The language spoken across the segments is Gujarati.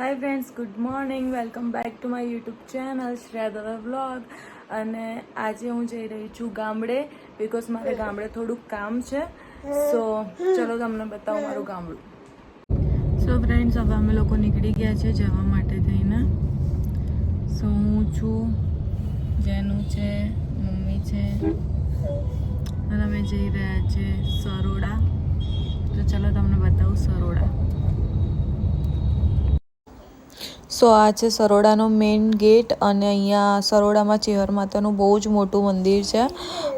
Hi friends good morning welcome back to my YouTube channel Shreya vlog અને આજે હું જઈ રહી છું ગામડે બિકોઝ મારે ગામડે થોડુંક કામ છે. સો ચલો તમને બતાવું મારું ગામડું. સો ફ્રેન્ડ્સ હવે અમે લોકો નીકળી ગયા છે જવા માટે થઈને. સો હું છું, જેનું છે, મમ્મી છે. અને અમે જઈ રહ્યા છે સરોડા. તો ચલો તમને બતાવું સરોડા. સો આ છે સરોડાનો મેઇન ગેટ અને અહીંયા સરોડામાં ચેહર માતાનું બહુ જ મોટું મંદિર છે.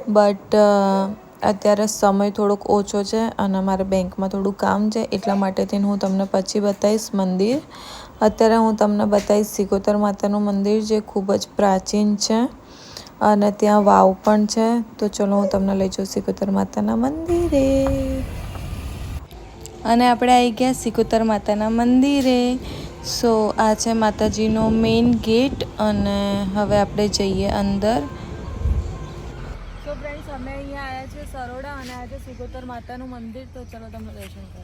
બટ અત્યારે સમય થોડોક ઓછો છે અને મારે બેંકમાં થોડું કામ છે, એટલા માટે થઈને હું તમને પછી બતાવીશ મંદિર. અત્યારે હું તમને બતાવીશ સિકોતર માતાનું મંદિર જે ખૂબ જ પ્રાચીન છે અને ત્યાં વાવ પણ છે. તો ચલો હું તમને લઈ જાઉં સિકોતર માતાના મંદિરે. અને આપણે આવી ગયા સિકોતર માતાના મંદિરે. સો આ છે માતાજીનો મેઇન ગેટ અને હવે આપણે જઈએ અંદર. તો ફ્રેન્ડ્સ અમે અહીંયા આવ્યા છીએ સરોડા અને આજે સિકોતર માતાનું મંદિર. તો ચલો તમને દર્શન કરો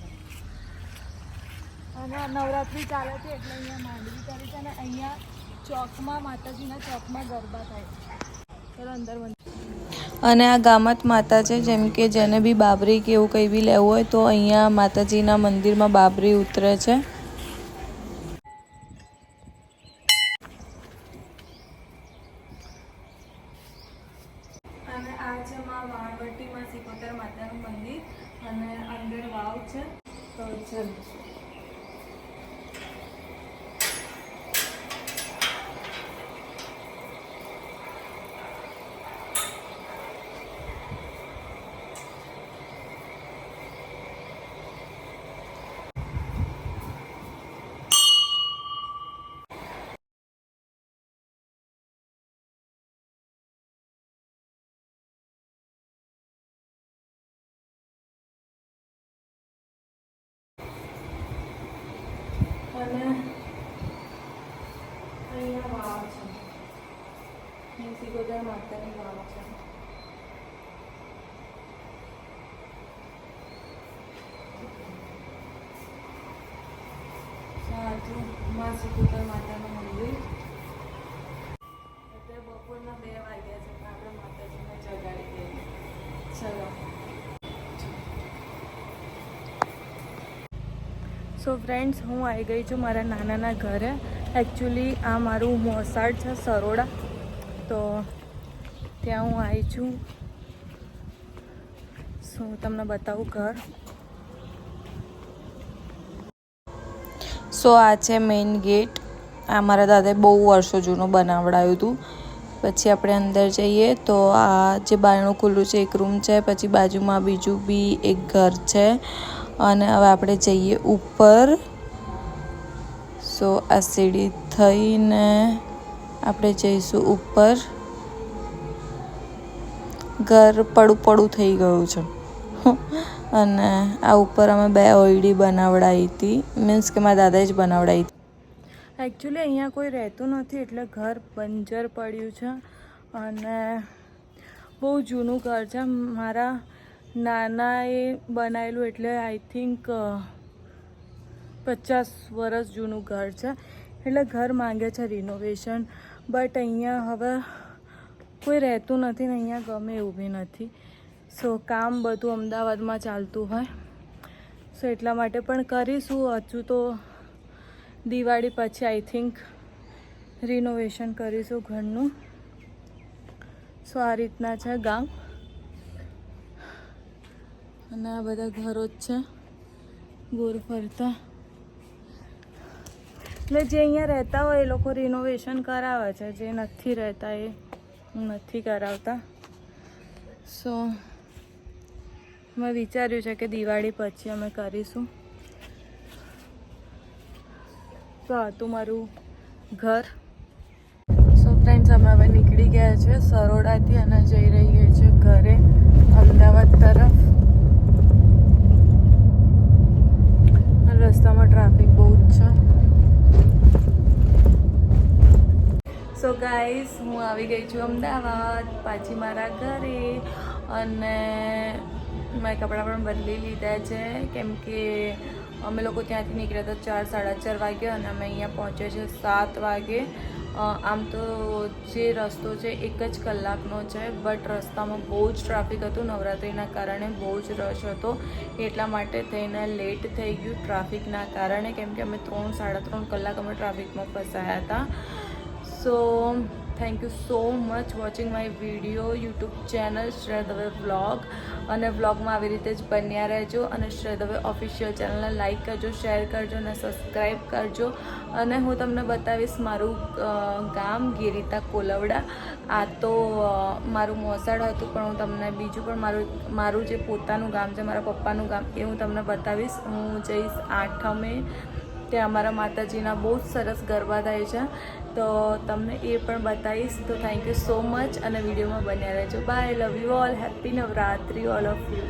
અને આ નવરાત્રિ ચાલે છે એટલે અહીંયા માંડવી કરે છે અને અહીંયા ચોકમાં માતાજીના ચોકમાં ગરબા થાય ચલો અંદર અને આ ગામત માતા છે જેમ કે જેને બી બાબરી કે એવું કંઈ બી લેવું હોય તો અહીંયા માતાજીના મંદિરમાં બાબરી ઉતરે છે અને આ છે માં વાણવટીમાં સિકોતર માતાનું મંદિર અને અંદર વાવ છે? તો ચલો અને અહીંયા વાવ છે. સિકોતર માતાની વાવ છે. મા સિકોતર માતાનું મંદિર. અત્યારે બપોરના બે વાગ્યા છે પણ આપણે માતાજીને જગાડી દઈએ ચલો સો ફ્રેન્ડ્સ હું આવી ગઈ છું મારા નાનાના ઘરે. એકચ્યુઅલી આ મારું મોસાડ છે, સરોડા. તો ત્યાં હું આવી છું. સો તમને બતાવું ઘર? સો આ છે મેઇન ગેટ આ મારા દાદાએ બહુ વર્ષો જૂનું બનાવડાયું હતું. પછી આપણે અંદર જઈએ તો આ જે બારણું ખુલ્લું છે, એક રૂમ છે. પછી બાજુમાં બીજું બી એક ઘર છે. અને હવે આપણે જઈએ ઉપર. સો આ સીડી થઈને આપણે જઈશું ઉપર. ઘર પડું પડું થઈ ગયું છે. અને આ ઉપર અમે બે ઓઈડી બનાવડાવી હતી. મીન્સ કે મારા દાદાએ જ બનાવડાવી હતી. એકચ્યુઅલી અહીંયા કોઈ રહેતું નથી એટલે ઘર બંજર પડ્યું છે. અને બહુ જૂનું ઘર છે. મારા નાનાએ બનાવેલું એટલે આઈ થિંક પચાસ વર્ષ જૂનું ઘર છે. એટલે ઘર માંગે છે રિનોવેશન બટ અહીંયા હવે કોઈ રહેતું નથી ને અહીંયા ગમે એવું બી નથી. સો કામ બધું અમદાવાદમાં ચાલતું હોય. સો એટલા માટે પણ કરીશું. હજુ તો દિવાળી પછી આઈ થિંક રિનોવેશન કરીશું ઘરનું. સો આ રીતના છે ગામ. અને આ બધા ઘરો જ છે. ગોર ફરતા. એટલે જે અહીંયા રહેતા હોય એ લોકો રિનોવેશન કરાવે છે. જે નથી રહેતા એ નથી કરાવતા. સો મેં વિચાર્યું છે કે દિવાળી પછી અમે કરીશું. તો હતું મારું ઘર. સો ફ્રેન્ડ્સ અમે હવે નીકળી ગયા છે સરોડાથી અને જઈ રહીએ છીએ ઘરે અમદાવાદ તરફ રસ્તામાં ટ્રાફિક બહુ જ છે સો ગાઈસ હું આવી ગઈ છું અમદાવાદ, પાછી મારા ઘરે અને મેં કપડાં પણ બદલી લીધા છે. કેમ કે અમે લોકો ત્યાંથી નીકળ્યા હતા ચાર, સાડા ચાર વાગે અને અમે અહીંયા પહોંચ્યા છે સાત વાગે. આમ તો જે રસ્તો છે એક જ કલાકનો છે, બટ રસ્તામાં બહુ જ ટ્રાફિક હતું નવરાત્રિના કારણે, બહુ જ રશ હતો. એટલા માટે થઈને લેટ થઈ ગયું ટ્રાફિકના કારણે, કેમ કે અમે ત્રણ, સાડા ત્રણ કલાક અમે ટ્રાફિકમાં ફસાયા હતા. So thank you so much watching my video YouTube channel Shrey Dave vlog અને વ્લોગમાં આવી રીતે જ બન્યા રહેજો અને શ્રેય દવે ઓફિશિયલ ચેનલને લાઇક કરજો શેર કરજો અને સબસ્ક્રાઈબ કરજો. અને હું તમને બતાવીશ મારું ગામ ગિરિતા કોલવડા. આ તો મારું મોસાળ હતું, પણ હું તમને બીજું પણ મારું મારું જે પોતાનું ગામ છે, મારા પપ્પાનું ગામ, એ હું તમને બતાવીશ. હું જઈશ આઠમે ત્યાં અમારા માતાજીના બહુ જ સરસ ગરબા થાય છે. તો તમને એ પણ બતાવીશ. તો થેન્ક યુ સો મચ અને વિડીયોમાં બન્યા રહેજો. Bye love you all happy Navratri all of you